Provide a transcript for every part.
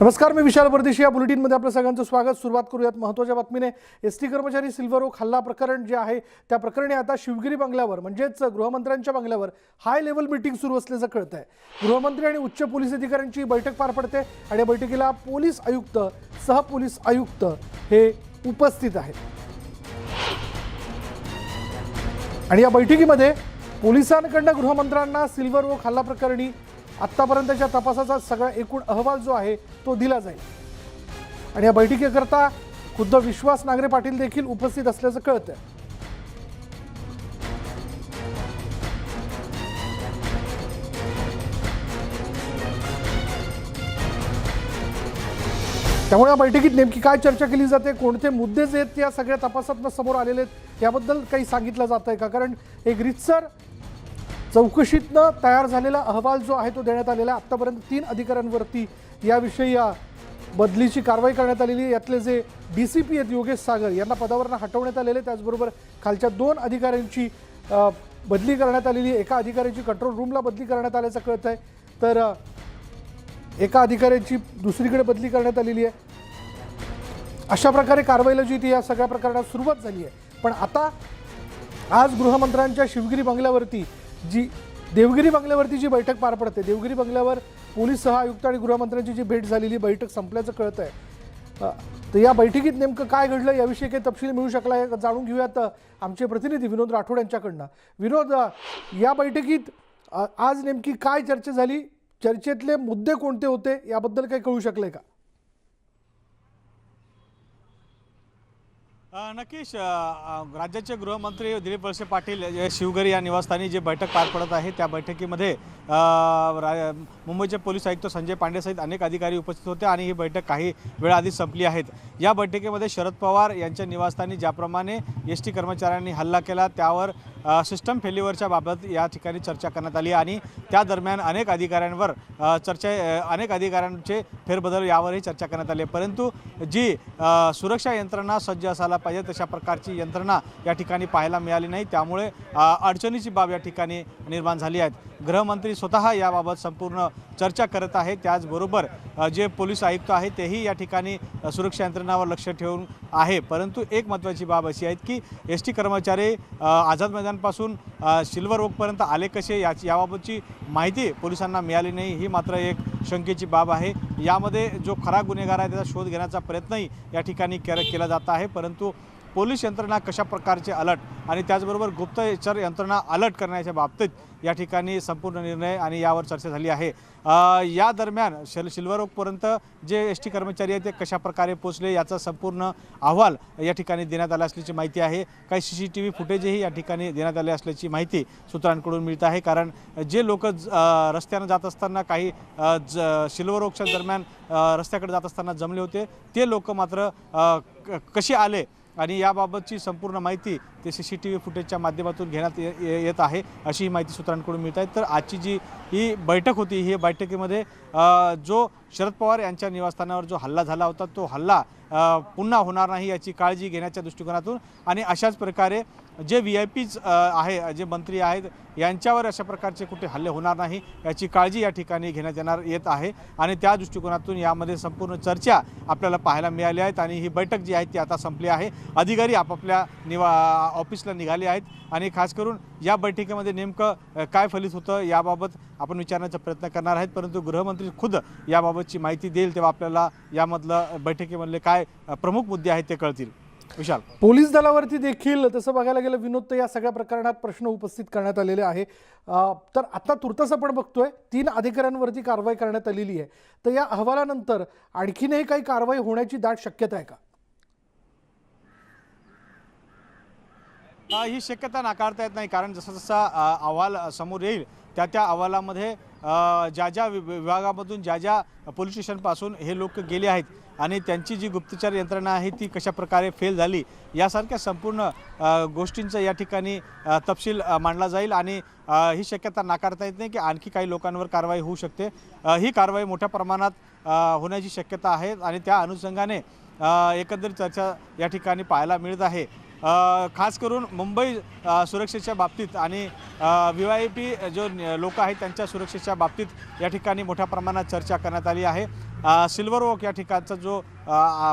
नमस्कार मी विशाल परदेशी. या बुलेटिनमध्ये आपलं सगळ्यांचं स्वागत. सुरुवात करूयात महत्त्वाच्या बातमीने. एस टी कर्मचारी सिल्वर ओक हल्ला प्रकरण जे आहे त्या प्रकरणी आता शिवगिरी बंगल्यावर म्हणजेच गृहमंत्र्यांच्या बंगल्यावर हाय लेवल मिटिंग सुरू असल्याचं कळतं आहे गृहमंत्री आणि उच्च पोलीस अधिकाऱ्यांची बैठक पार पडते आणि या बैठकीला पोलीस आयुक्त सहपोलीस आयुक्त हे उपस्थित आहेत. आणि या बैठकीमध्ये पोलिसांकडनं गृहमंत्र्यांना सिल्वर ओक हल्ला प्रकरणी आत्तापर्यंतच्या तपासाचा सगळा एकूण अहवाल जो आहे तो दिला जाईल. आणि या बैठकीकरता खुद्द विश्वास नागरे पाटील देखील उपस्थित असल्याचं कळतं त्यामुळे या बैठकीत नेमकी काय चर्चा केली जाते कोणते मुद्दे जे आहेत त्या या सगळ्या तपासातनं समोर आलेले आहेत याबद्दल काही सांगितलं जात आहे का? कारण एक रितसर चौकशीतनं तयार झालेला अहवाल जो आहे तो देण्यात आलेला आहे. आत्तापर्यंत तीन अधिकाऱ्यांवरती याविषयी या बदलीची कारवाई करण्यात आलेली आहे. यातले जे डी सी पी आहेत योगेश सागर यांना पदावरनं हटवण्यात आलेले आहे. त्याचबरोबर खालच्या दोन अधिकाऱ्यांची बदली करण्यात आलेली आहे. एका अधिकाऱ्याची कंट्रोल रूमला बदली करण्यात आल्याचं कळत आहे तर एका अधिकाऱ्याची दुसरीकडे बदली करण्यात आलेली आहे. अशा प्रकारे कारवाईला जी ती या सगळ्या प्रकरणात सुरुवात झाली आहे. पण आता आज गृहमंत्र्यांच्या शिवगिरी बंगल्यावरती जी देवगिरी बंगल्यावरती जी बैठक पार पडते देवगिरी बंगल्यावर पोलीस सह आयुक्त आणि गृहमंत्र्यांची जी भेट झालेली बैठक संपल्याचं कळत आहे तर या बैठकीत नेमकं काय घडलं याविषयी काही तपशील मिळू शकला आहे जाणून घेऊयात आमचे प्रतिनिधी विनोद राठोड यांच्याकडनं. विनोद या बैठकीत आज नेमकी काय चर्चा झाली चर्चेतले मुद्दे कोणते होते याबद्दल काही कळू शकले का? नक्कीच राज्याचे गृहमंत्री दिलीप वळसे पाटील या शिवगरी या निवासस्थानी जे बैठक पार पडत आहे त्या बैठकीमध्ये मुंबईचे पोलीस आयुक्त संजय पांडेसहित अनेक अधिकारी उपस्थित होते आणि ही बैठक काही वेळाआधी संपली आहेत. या बैठकीमध्ये शरद पवार यांच्या निवासस्थानी ज्याप्रमाणे एस टी कर्मचाऱ्यांनी हल्ला केला त्यावर सिस्टम फेल्युअरच्या बाबत या ठिकाणी चर्चा करण्यात आली आणि त्या दरम्यान अनेक अधिकाऱ्यांवर चर्चा अनेक अधिकाऱ्यांचे फेरबदल यावरही चर्चा करण्यात आली परंतु जी सुरक्षा यंत्रणा सज्ज असायला पाहिजे तशा प्रकारची यंत्रणा या ठिकाणी पाहायला मिळाली नाही. त्यामुळे अडचणीची बाब या ठिकाणी निर्माण झाली आहेत गृहमंत्री स्वतः याबाबत संपूर्ण चर्चा करत आहे त्याचबरोबर जे पोलीस आयुक्त आहे तेही या ठिकाणी सुरक्षा यंत्रणावर लक्ष ठेवून आहे. परंतु एक महत्त्वाची बाब अशी आहे की एस टी कर्मचारी आझाद मैदानपासून सिल्वर ओकपर्यंत आले कसे याची याबाबतची माहिती पोलिसांना मिळाली नाही ही मात्र एक शंकेची बाब आहे. यामध्ये जो खरा गुन्हेगार आहे त्याचा शोध घेण्याचा प्रयत्नही या ठिकाणी केला जात आहे. परंतु पोलीस यंत्रणा कशा प्रकारचे अलर्ट आणि त्याचबरोबर गुप्तचर यंत्रणा अलर्ट करण्याच्या बाबतीत या ठिकाणी संपूर्ण निर्णय आणि यावर चर्चा झाली आहे. या दरम्यान शिल शिल्वरोगपर्यंत जे एस टी कर्मचारी आहेत ते कशा प्रकारे पोचले याचा संपूर्ण अहवाल या ठिकाणी देण्यात आला असल्याची माहिती आहे. काही सी सी टी व्ही फुटेजही या ठिकाणी देण्यात आले असल्याची माहिती सूत्रांकडून मिळत आहे. कारण जे लोक रस्त्यानं जात असताना काही ज शिल्वरोगच्या दरम्यान रस्त्याकडे जात असताना जमले होते ते लोक मात्र क- कसे आले आणि याबाबतची संपूर्ण माहिती ते सी सी टी व्ही फुटेजच्या माध्यमातून घेण्यात ये- येत आहे अशी ही माहिती सूत्रांकडून मिळत आहे. तर आजची जी ही बैठक होती ही बैठकीमध्ये जो शरद पवार यांच्या निवासस्थानावर जो हल्ला झाला होता तो हल्ला पुन्हा होणार नाही याची काळजी घेण्याच्या दृष्टिकोनातून. आणि अशाच प्रकारे जे व्ही आय पीज आहे जे मंत्री आहेत यांच्यावर अशा प्रकारचे कुठे हल्ले होणार नाही याची काळजी या ठिकाणी घेण्यात येणार येत आहे. आणि त्या दृष्टिकोनातून यामध्ये संपूर्ण चर्चा आपल्याला पाहायला मिळाली आहेत. आणि ही बैठक जी आहे ती आता संपली आहे. अधिकारी आपापल्या निवा ऑफिसला निघाले आहेत. आणि खास करून या बैठकीमध्ये नेमकं काय फलित होतं याबाबत आपण विचारण्याचा प्रयत्न करणार आहेत. परंतु गृहमंत्री खुद याबाबतची माहिती देईल तेव्हा आपल्याला यामधलं बैठकीमधले काय अ, प्रमुख मुद्दे आहेत ते कळतील. विशाल. पोलीस दलावरती देखील तसं बघायला गेलं विनोद तर या सगळ्या प्रकरणात प्रश्न उपस्थित करण्यात आलेले आहे. तर आता तुर्तस आपण बघतोय तीन अधिकाऱ्यांवरती कारवाई करण्यात आलेली आहे. तर या अहवालानंतर आणखीनही काही कारवाई होण्याची दाट शक्यता आहे का? ही शक्यता नाकारता येत नाही कारण जसा जसा अहवाल समोर येईल त्या त्या अहवालामध्ये ज्या ज्या विभागामधून ज्या ज्या पोलीस स्टेशनपासून हे लोक गेले आहेत आणि त्यांची जी गुप्तचर यंत्रणा आहे ती कशा प्रकारे फेल झाली यासारख्या संपूर्ण गोष्टींचा या ठिकाणी तपशील मांडला जाईल आणि ही शक्यता नाकारता येत नाही की आणखी काही लोकांवर कारवाई होऊ शकते. ही कारवाई मोठ्या प्रमाणात होण्याची शक्यता आहे आणि त्या अनुषंगाने अ, एकंदरीत चर्चा या ठिकाणी पाहायला मिळत आहे. खास करून मुंबई सुरक्षेच्या बाबतीत आणि व्ही आय पी जो लोक आहेत त्यांच्या सुरक्षेच्या बाबतीत या ठिकाणी मोठ्या प्रमाणात चर्चा करण्यात आली आहे. सिल्वर ओक या ठिकाणचा जो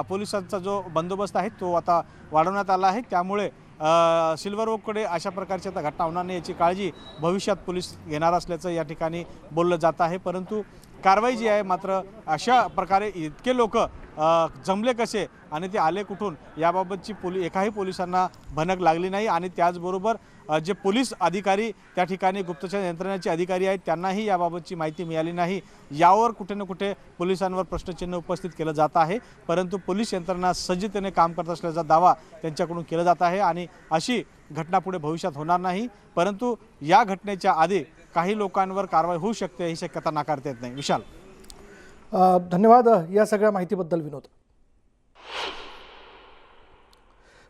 पोलिसांचा जो बंदोबस्त आहे तो आता वाढवण्यात आला आहे. त्यामुळे सिल्वर ओककडे अशा प्रकारची आता घटना होणार नाही याची काळजी भविष्यात पोलीस घेणार असल्याचं या ठिकाणी बोललं जात आहे. परंतु कारवाई जी आहे मात्र अशा प्रकारे इतके लोक जमले कसे आणि ते आले कुठून याबाबतची पोली एकाही पोलिसांना भनक लागली नाही आणि त्याचबरोबर जे पोलीस अधिकारी त्या ठिकाणी गुप्तचर यंत्रणेचे अधिकारी आहेत त्यांनाही याबाबतची माहिती मिळाली नाही. यावर कुठे ना कुठे पोलिसांवर प्रश्नचिन्ह उपस्थित केलं जात आहे. परंतु पोलीस यंत्रणा सज्जतेने काम करत असल्याचा दावा त्यांच्याकडून केला जात आहे आणि अशी घटना पुढे भविष्यात होणार नाही. परंतु या घटनेच्या आधी काही लोकांवर कारवाई होऊ शकते ही शक्यता नाकारता येत नाही. विशाल. धन्यवाद या सगळ्या माहितीबद्दल विनोद.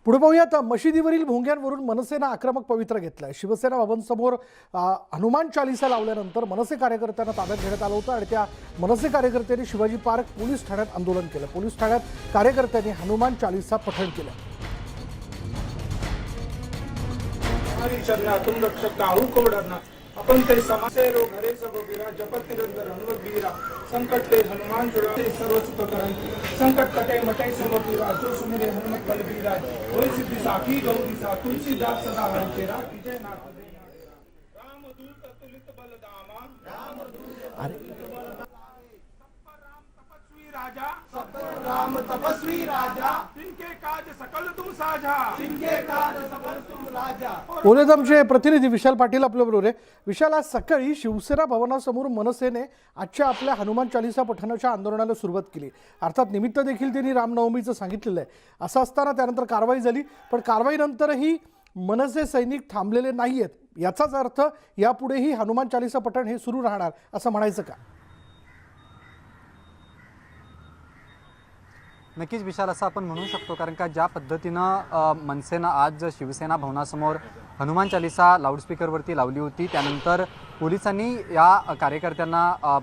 पुढे पाहूयात मशिदीवरील भोंग्यांवरून मनसेनं आक्रमक पवित्र घेतलं आहे शिवसेना भवनसमोर हनुमान चालिसा लावल्यानंतर मनसे कार्यकर्त्यांना ताब्यात घेण्यात आलं होतं आणि त्या मनसे कार्यकर्त्यांनी शिवाजी पार्क पोलीस ठाण्यात आंदोलन केलं. पोलीस ठाण्यात कार्यकर्त्यांनी हनुमान चालिसा पठण केलं. हमारी शरणा तुम रक्षक अपन ते समासे रो घरे सब बीरा जपत निरंतर हनुमत बीरा संकट ते हनुमान जुड़ा सर्व सुख करन संकट कटे, मटे सब बीरा जो सुमिरे हनुमत बल बीरा होय सिद्धि साखी, गौरी सा, तुलसीदास सदा हरि तेरा विजय नाथ राम दूत अतुलित बल दामा। राम तपस्वी राजा राम तपस्वी राजा। जिनके काज सकल तुम साझा जिनके काज सकल तुम राजा। पोलीस आमचे प्रतिनिधी विशाल पाटील आपल्याबरोबर आहे. विशाल आज सकाळी शिवसेना भवनासमोर मनसेने आजच्या आपल्या हनुमान चालिसा पठणाच्या आंदोलनाला सुरुवात केली. अर्थात निमित्त देखील त्यांनी रामनवमीचं सांगितलेलं आहे. असं असताना त्यानंतर कारवाई झाली पण कारवाईनंतरही मनसे सैनिक थांबलेले नाही आहेत याचाच अर्थ यापुढेही हनुमान चालिसा पठण हे सुरू राहणार असं म्हणायचं का? नक्कीच विशाल असं आपण म्हणू शकतो कारण का ज्या पद्धतीनं मनसेनं आज शिवसेना भवनासमोर हनुमान चालिसा लाऊडस्पीकरवरती लावली होती त्यानंतर पोलिसांनी या कार्यकर्त्यांना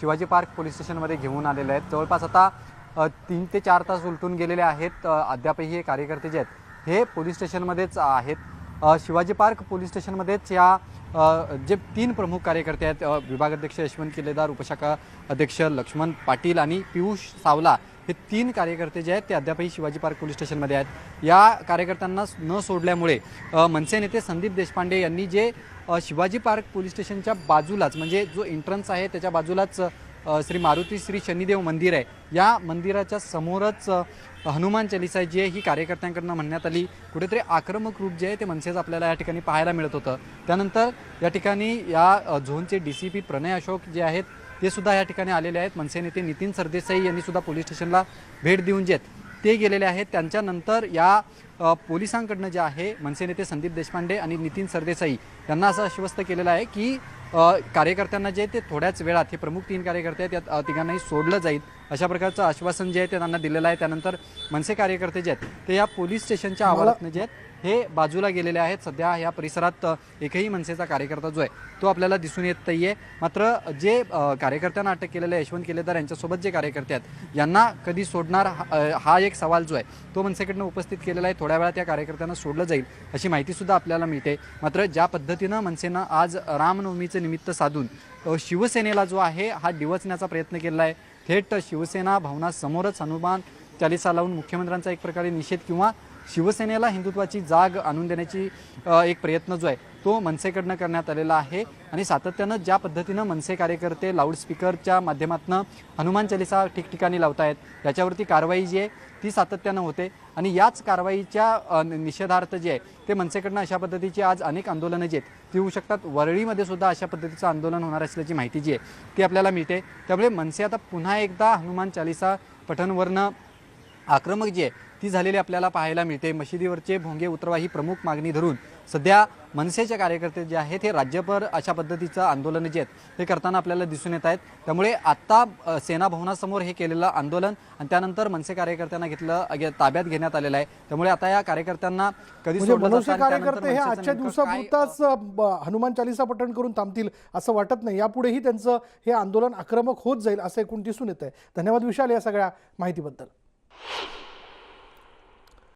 शिवाजी पार्क पोलीस स्टेशनमध्ये घेऊन आलेले आहेत. जवळपास आता तीन ते चार तास उलटून गेलेले आहेत अद्यापही हे कार्यकर्ते जे आहेत हे पोलीस स्टेशनमध्येच आहेत. शिवाजी पार्क पोलीस स्टेशनमध्येच या जे तीन प्रमुख कार्यकर्ते आहेत विभागाध्यक्ष यशवंत किल्लेदार उपशाखा अध्यक्ष लक्ष्मण पाटील आणि पियुष सावला हे तीन कार्यकर्ते जे आहेत ते अद्यापही शिवाजी पार्क पोलीस स्टेशनमध्ये आहेत. या कार्यकर्त्यांना न सोडल्यामुळे मनसे नेते संदीप देशपांडे यांनी जे शिवाजी पार्क पोलीस स्टेशनच्या बाजूलाच म्हणजे जो एंट्रन्स आहे त्याच्या बाजूलाच श्री मारुती श्री शनिदेव मंदिर आहे. या मंदिराच्या समोरच हनुमान चालिसा जी आहे ही कार्यकर्त्यांकडनं म्हणण्यात आली. कुठेतरी आक्रमक रूप जे आहे ते मनसेचं आपल्याला या ठिकाणी पाहायला मिळत होतं. त्यानंतर या ठिकाणी या झोनचे D C P Pranay Ashok जे आहेत ते सुद्धा या ठिकाणी आलेले आहेत. मनसे नेते नितीन सरदेसाई यांनी सुद्धा पोलीस स्टेशनला भेट देऊन जे आहेत ते गेलेले आहेत. त्यांच्यानंतर या पोलिसांकडनं जे आहे मनसे नेते संदीप देशपांडे आणि नितीन सरदेसाई यांना असं आश्वस्त केलेलं आहे की कार्यकर्त्यांना जे ते थोड्याच वेळात हे प्रमुख तीन कार्यकर्ते आहेत त्या तिघांनाही सोडलं जाईल अशा प्रकारचं आश्वासन जे आहे ते त्यांना दिलेलं आहे. त्यानंतर मनसे कार्यकर्ते जे आहेत ते या पोलीस स्टेशनच्या आवारातनं जे आहेत हे बाजूला गेलेले आहेत. सध्या या परिसरात एकही मनसेचा कार्यकर्ता जो आहे तो आपल्याला दिसून येत नाही आहे मात्र जे कार्यकर्त्यांना अटक केलेलं यशवंत केलेदार यांच्यासोबत जे कार्यकर्ते आहेत यांना कधी सोडणार हा एक सवाल जो आहे तो मनसेकडनं उपस्थित केलेला आहे. थोड्या वेळात या कार्यकर्त्यांना सोडलं जाईल अशी माहितीसुद्धा आपल्याला मिळते. मात्र ज्या पद्धतीनं मनसेनं आज रामनवमीचं निमित्त साधून शिवसेनेला जो आहे हा डिवचण्याचा प्रयत्न केला आहे थेट शिवसेना भवनासमोरच हनुमान चालिसा लावून मुख्यमंत्र्यांचा एक प्रकारे निषेध किंवा शिवसेनेला हिंदुत्वाची जाग आणून देण्याची एक प्रयत्न जो आहे तो मनसेकडनं करण्यात आलेला आहे. आणि सातत्यानं ज्या पद्धतीनं मनसे कार्यकर्ते लाऊडस्पीकरच्या माध्यमातून हनुमान चालिसा ठिकठिकाणी लावतायत याच्यावरती कारवाई जी आहे ती सातत्यानं होते. आणि याच कारवाईच्या निषेधार्थ जे आहे ते मनसेकडनं अशा पद्धतीची आज अनेक आंदोलनं जी आहेत ती होऊ शकतात. वरळीमध्ये सुद्धा अशा पद्धतीचं आंदोलन होणार असल्याची माहिती जी आहे ती आपल्याला मिळते. त्यामुळे मनसे आता पुन्हा एकदा हनुमान चालिसा पठणवरनं आक्रमक जी आहे ती झालेली आपल्याला पाहायला मिळते. मशिदीवरचे भोंगे उतरवा ही प्रमुख मागणी धरून सध्या मनसेचे कार्यकर्ते जे आहेत हे राज्यभर अशा पद्धतीचं आंदोलन जे आहेत ते करताना आपल्याला दिसून येत आहेत. त्यामुळे आत्ता अ, सेना भवनासमोर हे केलेलं आंदोलन आणि त्यानंतर मनसे कार्यकर्त्यांना घेतलं ताब्यात घेण्यात आलेलं आहे. त्यामुळे आता या कार्यकर्त्यांना कधी म्हणजे कार्यकर्ते हे आजच्या दिवसापुरताच हनुमान चालिसा पठण करून थांबतील असं वाटत नाही. यापुढेही त्यांचं हे आंदोलन आक्रमक होत जाईल असं एकूण दिसून येत आहे धन्यवाद विशाल या सगळ्या माहितीबद्दल.